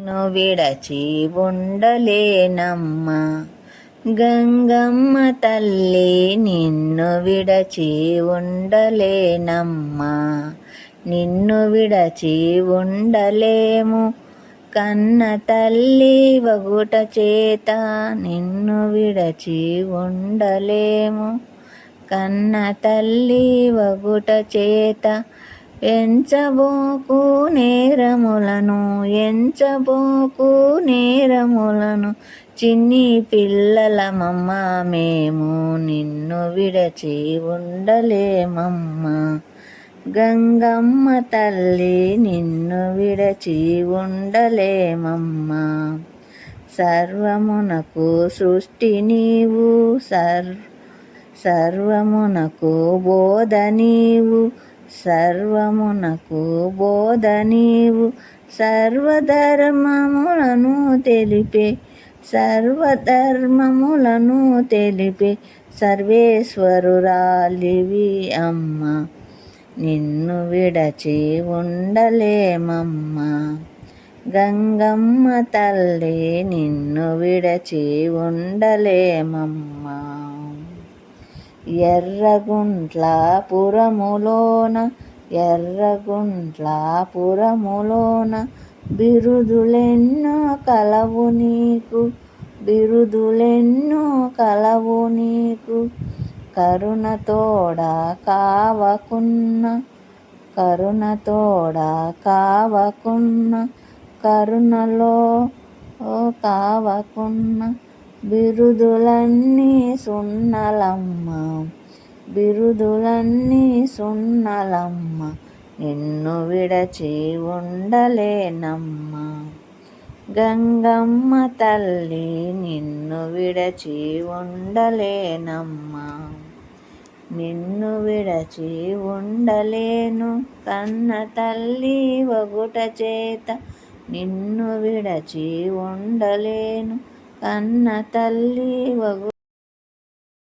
నిన్ను విడచి ఉండలేనమ్మా. గంగమ్మ తల్లి నిన్ను విడచి ఉండలేనమ్మా. నిన్ను విడచి ఉండలేము. కన్న తల్లి వగుట చేత నిన్ను విడచి ఉండలేము. కన్న తల్లి వగుట చేత ఎంచబోకు నేరములను ఎంచబోకు నేరములను చిన్ని పిల్లలమమ్మ మేము నిన్ను విడచి ఉండలేమమ్మా. గంగమ్మ తల్లి నిన్ను విడచి ఉండలేమమ్మా. సర్వమునకు సృష్టి నీవు సర్ సర్వమునకు బోధ నీవు సర్వమునకు బోధ నీవు సర్వధర్మములను తెలిపే సర్వధర్మములను తెలిపే సర్వేశ్వరురాలివి అమ్మ. నిన్ను విడచి ఉండలేమమ్మా. గంగమ్మ తల్లి నిన్ను విడచి ఉండలేమమ్మా. ఎర్రగుంట్ల పురములోన ఎర్రగుంట్ల పురములోన బిరుదులెన్నో కలవు నీకు బిరుదులెన్నో కలవు నీకు. కరుణతోడ కావకున్న కరుణతోడ కావకున్న కరుణలో కావకున్న బిరుదులన్నీ సున్నలమ్మ బిరుదులన్నీ సున్నలమ్మ నిన్ను విడచి ఉండలేనమ్మ. గంగమ్మ తల్లి నిన్ను విడచి ఉండలేనమ్మ. నిన్ను విడచి ఉండలేను కన్న తల్లి వగుట చేత నిన్ను విడచి ఉండలేను కన్న తల్లి వగు